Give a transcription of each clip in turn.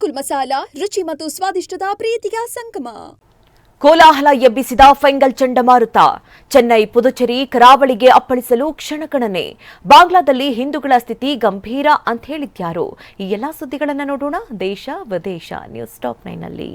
ಅಮರ್ಕುಲ್ ಮಸಾಲಾ, ರುಚಿ ಮತ್ತು ಸ್ವಾದಿಷ್ಟದ ಪ್ರೀತಿಯ ಸಂಗಮ. ಕೋಲಾಹಲ ಎಬ್ಬಿಸಿದ ಫೆಂಗಲ್ ಚಂಡಮಾರುತ, ಚೆನ್ನೈ, ಪುದುಚೇರಿ ಕರಾವಳಿಗೆ ಅಪ್ಪಳಿಸಲು ಕ್ಷಣಗಣನೆ ಬಾಂಗ್ಲಾದಲ್ಲಿ ಹಿಂದೂಗಳ ಸ್ಥಿತಿ ಗಂಭೀರ ಅಂತ ಹೇಳಿದ್ಯಾರು? ಈ ಎಲ್ಲಾ ಸುದ್ದಿಗಳನ್ನು ನೋಡೋಣ. ದೇಶ, ವಿದೇಶ, ನ್ಯೂಸ್ ಟಾಪ್ ನೈನ್ನಲ್ಲಿ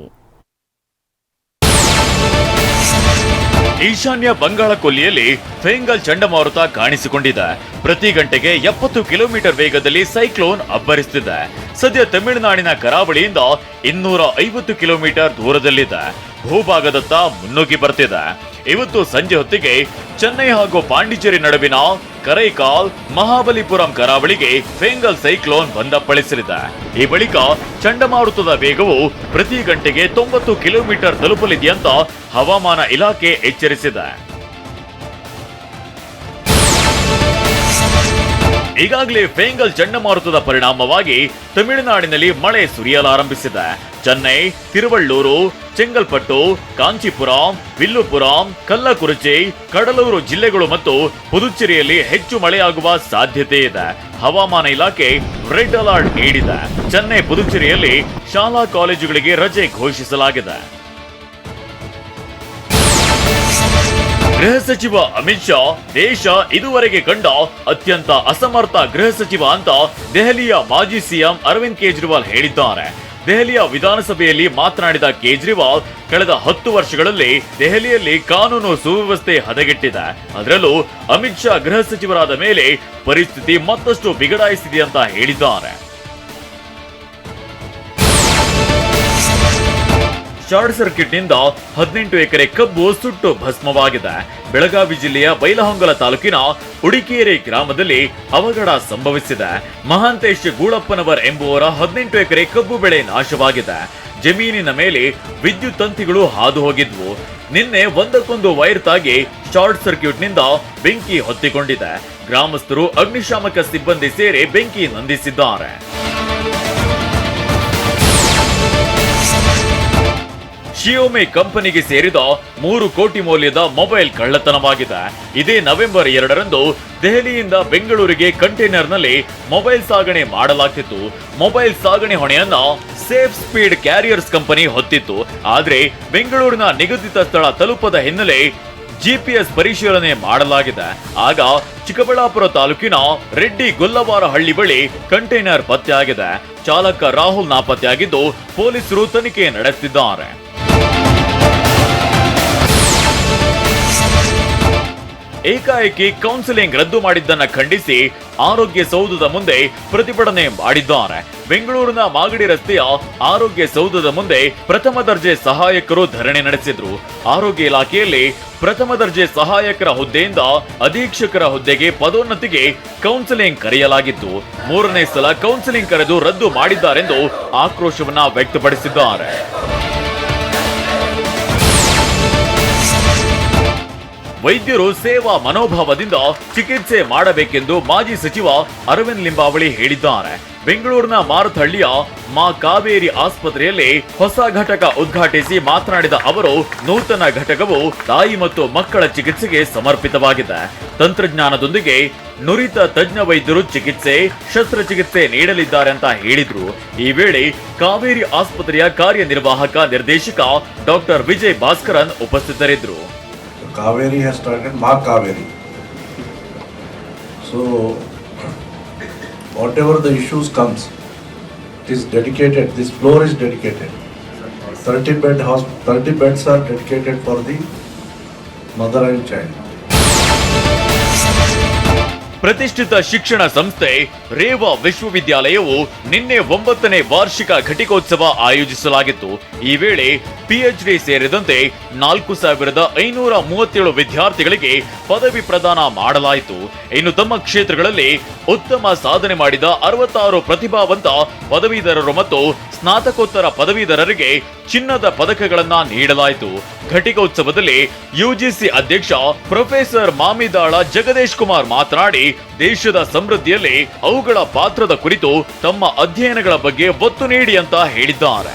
ಈಶಾನ್ಯ ಬಂಗಾಳ ಕೊಲ್ಲಿಯಲ್ಲಿ ಫೆಂಗಲ್ ಚಂಡಮಾರುತ ಕಾಣಿಸಿಕೊಂಡಿದೆ. ಪ್ರತಿ ಗಂಟೆಗೆ ಎಪ್ಪತ್ತು ಕಿಲೋಮೀಟರ್ ವೇಗದಲ್ಲಿ ಸೈಕ್ಲೋನ್ ಅಬ್ಬರಿಸುತ್ತಿದೆ. ಸದ್ಯ ತಮಿಳುನಾಡಿನ ಕರಾವಳಿಯಿಂದ ಇನ್ನೂರ ಐವತ್ತು ಕಿಲೋಮೀಟರ್ ದೂರದಲ್ಲಿದೆ. ಭೂಭಾಗದತ್ತ ಮುನ್ನುಗ್ಗಿ ಬರ್ತಿದೆ. ಇವತ್ತು ಸಂಜೆ ಹೊತ್ತಿಗೆ ಚೆನ್ನೈ ಹಾಗೂ ಪಾಂಡಿಚೇರಿ ನಡುವಿನ ಕರೈಕಾಲ್ ಮಹಾಬಲಿಪುರಂ ಕರಾವಳಿಗೆ ಫೆಂಗಲ್ ಸೈಕ್ಲೋನ್ ಬಂದಪ್ಪಳಿಸಲಿದೆ. ಈ ಬಳಿಕ ಚಂಡಮಾರುತದ ವೇಗವು ಪ್ರತಿ ಗಂಟೆಗೆ ತೊಂಬತ್ತು ಕಿಲೋಮೀಟರ್ ತಲುಪಲಿದೆ ಅಂತ ಹವಾಮಾನ ಇಲಾಖೆ ಎಚ್ಚರಿಸಿದೆ. ಈಗಾಗಲೇ ಫೆಂಗಲ್ ಚಂಡಮಾರುತದ ಪರಿಣಾಮವಾಗಿ ತಮಿಳುನಾಡಿನಲ್ಲಿ ಮಳೆ ಸುರಿಯಲಾರಂಭಿಸಿದೆ. ಚೆನ್ನೈ ತಿರುವಳ್ಳೂರು ಚೆಂಗಲ್ಪಟ್ಟು ಕಾಂಚೀಪುರಂ ವಿಲ್ಲುಪುರಂ ಕಲ್ಲಕುರುಚಿ ಕಡಲೂರು ಜಿಲ್ಲೆಗಳು ಮತ್ತು ಪುದುಚೇರಿಯಲ್ಲಿ ಹೆಚ್ಚು ಮಳೆಯಾಗುವ ಸಾಧ್ಯತೆ ಇದೆ. ಹವಾಮಾನ ಇಲಾಖೆ ರೆಡ್ ಅಲರ್ಟ್ ನೀಡಿದೆ. ಚೆನ್ನೈ, ಪುದುಚೇರಿಯಲ್ಲಿ ಶಾಲಾ ಕಾಲೇಜುಗಳಿಗೆ ರಜೆ ಘೋಷಿಸಲಾಗಿದೆ. ಗೃಹ ಸಚಿವ ಅಮಿತ್ ಶಾ, ದೇಶ ಇದುವರೆಗೆ ಕಂಡ ಅತ್ಯಂತ ಅಸಮರ್ಥ ಗೃಹ ಸಚಿವ ಅಂತ ದೆಹಲಿಯ ಮಾಜಿ ಸಿಎಂ ಅರವಿಂದ್ ಕೇಜ್ರಿವಾಲ್ ಹೇಳಿದ್ದಾರೆ. ದೆಹಲಿಯ ವಿಧಾನಸಭೆಯಲ್ಲಿ ಮಾತನಾಡಿದ ಕೇಜ್ರಿವಾಲ್, ಕಳೆದ ಹತ್ತು ವರ್ಷಗಳಲ್ಲಿ ದೆಹಲಿಯಲ್ಲಿ ಕಾನೂನು ಸುವ್ಯವಸ್ಥೆ ಹದಗೆಟ್ಟಿದೆ. ಅದರಲ್ಲೂ ಅಮಿತ್ ಶಾ ಗೃಹ ಸಚಿವರಾದ ಮೇಲೆ ಪರಿಸ್ಥಿತಿ ಮತ್ತಷ್ಟು ಬಿಗಡಾಯಿಸಿದೆ ಅಂತ ಹೇಳಿದ್ದಾರೆ. ಶಾರ್ಟ್ ಸರ್ಕ್ಯೂಟ್ನಿಂದ ಹದಿನೆಂಟು ಎಕರೆ ಕಬ್ಬು ಸುಟ್ಟು ಭಸ್ಮವಾಗಿದೆ. ಬೆಳಗಾವಿ ಜಿಲ್ಲೆಯ ಬೈಲಹೊಂಗಲ ತಾಲೂಕಿನ ಉಡಿಕೇರಿ ಗ್ರಾಮದಲ್ಲಿ ಅವಘಡ ಸಂಭವಿಸಿದೆ. ಮಹಾಂತೇಶ್ ಗೂಳಪ್ಪನವರ್ ಎಂಬುವರ ಹದಿನೆಂಟು ಎಕರೆ ಕಬ್ಬು ಬೆಳೆ ನಾಶವಾಗಿದೆ. ಜಮೀನಿನ ಮೇಲೆ ವಿದ್ಯುತ್ ತಂತಿಗಳು ಹಾದು ಹೋಗಿದ್ವು. ನಿನ್ನೆ ಒಂದಕ್ಕೊಂದು ವೈರ್ ತಾಗಿ ಶಾರ್ಟ್ ಸರ್ಕ್ಯೂಟ್ನಿಂದ ಬೆಂಕಿ ಹೊತ್ತಿಕೊಂಡಿದೆ. ಗ್ರಾಮಸ್ಥರು ಅಗ್ನಿಶಾಮಕ ಸಿಬ್ಬಂದಿ ಸೇರಿ ಬೆಂಕಿ ನಂದಿಸಿದ್ದಾರೆ. ಶಿಯೋಮಿ ಕಂಪನಿಗೆ ಸೇರಿದ ಮೂರು ಕೋಟಿ ಮೌಲ್ಯದ ಮೊಬೈಲ್ ಕಳ್ಳತನವಾಗಿದೆ. ಇದೇ ನವೆಂಬರ್ ಎರಡರಂದು ದೆಹಲಿಯಿಂದ ಬೆಂಗಳೂರಿಗೆ ಕಂಟೈನರ್ನಲ್ಲಿ ಮೊಬೈಲ್ ಸಾಗಣೆ ಮಾಡಲಾಗ್ತಿತ್ತು. ಮೊಬೈಲ್ ಸಾಗಣೆ ಹೊಣೆಯನ್ನ ಸೇಫ್ ಸ್ಪೀಡ್ ಕ್ಯಾರಿಯರ್ಸ್ ಕಂಪನಿ ಹೊತ್ತಿತ್ತು. ಆದರೆ ಬೆಂಗಳೂರಿನ ನಿಗದಿತ ಸ್ಥಳ ತಲುಪದ ಹಿನ್ನೆಲೆ ಜಿಪಿಎಸ್ ಪರಿಶೀಲನೆ ಮಾಡಲಾಗಿದೆ. ಆಗ ಚಿಕ್ಕಬಳ್ಳಾಪುರ ತಾಲೂಕಿನ ರೆಡ್ಡಿ ಗೊಲ್ಲವಾರ ಹಳ್ಳಿ ಬಳಿ ಕಂಟೈನರ್ ಪತ್ತೆಯಾಗಿದೆ. ಚಾಲಕ ರಾಹುಲ್ ನಾಪತ್ತೆಯಾಗಿದ್ದು ಪೊಲೀಸರು ತನಿಖೆ ನಡೆಸುತ್ತಿದ್ದಾರೆ ಏಕಾಏಕಿ ಕೌನ್ಸಿಲಿಂಗ್ ರದ್ದು ಮಾಡಿದ್ದನ್ನ ಖಂಡಿಸಿ ಆರೋಗ್ಯ ಸೌಧದ ಮುಂದೆ ಪ್ರತಿಭಟನೆ ಮಾಡಿದ್ದಾರೆ. ಬೆಂಗಳೂರಿನ ಮಾಗಡಿ ರಸ್ತೆಯ ಆರೋಗ್ಯ ಸೌಧದ ಮುಂದೆ ಪ್ರಥಮ ದರ್ಜೆ ಸಹಾಯಕರು ಧರಣಿ ನಡೆಸಿದ್ರು. ಆರೋಗ್ಯ ಇಲಾಖೆಯಲ್ಲಿ ಪ್ರಥಮ ದರ್ಜೆ ಸಹಾಯಕರ ಹುದ್ದೆಯಿಂದ ಅಧೀಕ್ಷಕರ ಹುದ್ದೆಗೆ ಪದೋನ್ನತಿಗೆ ಕೌನ್ಸಿಲಿಂಗ್ ಕರೆಯಲಾಗಿತ್ತು. ಮೂರನೇ ಸಲ ಕೌನ್ಸಿಲಿಂಗ್ ಕರೆದು ರದ್ದು ಮಾಡಿದ್ದಾರೆಂದು ಆಕ್ರೋಶವನ್ನ ವ್ಯಕ್ತಪಡಿಸಿದ್ದಾರೆ. ವೈದ್ಯರು ಸೇವಾ ಮನೋಭಾವದಿಂದ ಚಿಕಿತ್ಸೆ ಮಾಡಬೇಕೆಂದು ಮಾಜಿ ಸಚಿವ ಅರವಿಂದ್ ಲಿಂಬಾವಳಿ ಹೇಳಿದ್ದಾರೆ. ಬೆಂಗಳೂರಿನ ಮಾರುತಹಳ್ಳಿಯ ಮಾ ಕಾವೇರಿ ಆಸ್ಪತ್ರೆಯಲ್ಲಿ ಹೊಸ ಘಟಕ ಉದ್ಘಾಟಿಸಿ ಮಾತನಾಡಿದ ಅವರು, ನೂತನ ಘಟಕವು ತಾಯಿ ಮತ್ತು ಮಕ್ಕಳ ಚಿಕಿತ್ಸೆಗೆ ಸಮರ್ಪಿತವಾಗಿದೆ. ತಂತ್ರಜ್ಞಾನದೊಂದಿಗೆ ನುರಿತ ತಜ್ಞ ವೈದ್ಯರು ಚಿಕಿತ್ಸೆ, ಶಸ್ತ್ರಚಿಕಿತ್ಸೆ ನೀಡಲಿದ್ದಾರೆ ಅಂತ ಹೇಳಿದ್ರು. ಈ ವೇಳೆ ಕಾವೇರಿ ಆಸ್ಪತ್ರೆಯ ಕಾರ್ಯನಿರ್ವಾಹಕ ನಿರ್ದೇಶಕ ಡಾಕ್ಟರ್ ವಿಜಯ್ ಭಾಸ್ಕರನ್ ಉಪಸ್ಥಿತರಿದ್ದರು. Kaveri has started Ma Kaveri. So whatever the issues comes, it is dedicated, this floor is dedicated. 30 bed hosp, 30 beds are dedicated for the mother and child. ಪ್ರತಿಷ್ಠಿತ ಶಿಕ್ಷಣ ಸಂಸ್ಥೆ ರೇವಾ ವಿಶ್ವವಿದ್ಯಾಲಯವು ನಿನ್ನೆ ಒಂಬತ್ತನೇ ವಾರ್ಷಿಕ ಘಟಿಕೋತ್ಸವ ಆಯೋಜಿಸಲಾಗಿತ್ತು. ಈ ವೇಳೆ ಪಿಎಚ್ಡಿ ಸೇರಿದಂತೆ ನಾಲ್ಕು ಸಾವಿರದ ಐನೂರ ಮೂವತ್ತೇಳು ವಿದ್ಯಾರ್ಥಿಗಳಿಗೆ ಪದವಿ ಪ್ರದಾನ ಮಾಡಲಾಯಿತು. ಇನ್ನು ತಮ್ಮ ಕ್ಷೇತ್ರಗಳಲ್ಲಿ ಉತ್ತಮ ಸಾಧನೆ ಮಾಡಿದ ಅರವತ್ತಾರು ಪ್ರತಿಭಾವಂತ ಪದವೀಧರರು ಮತ್ತು ಸ್ನಾತಕೋತ್ತರ ಪದವೀಧರರಿಗೆ ಚಿನ್ನದ ಪದಕಗಳನ್ನ ನೀಡಲಾಯಿತು. ಘಟಿಕೋತ್ಸವದಲ್ಲಿ ಯುಜಿಸಿ ಅಧ್ಯಕ್ಷ ಪ್ರೊಫೆಸರ್ ಮಾಮಿದಾಳ ಜಗದೀಶ್ ಕುಮಾರ್ ಮಾತನಾಡಿ, ದೇಶದ ಸಮೃದ್ಧಿಯಲ್ಲಿ ಅವುಗಳ ಪಾತ್ರದ ಕುರಿತು ತಮ್ಮ ಅಧ್ಯಯನಗಳ ಬಗ್ಗೆ ಒತ್ತು ನೀಡಿ ಅಂತ ಹೇಳಿದ್ದಾರೆ.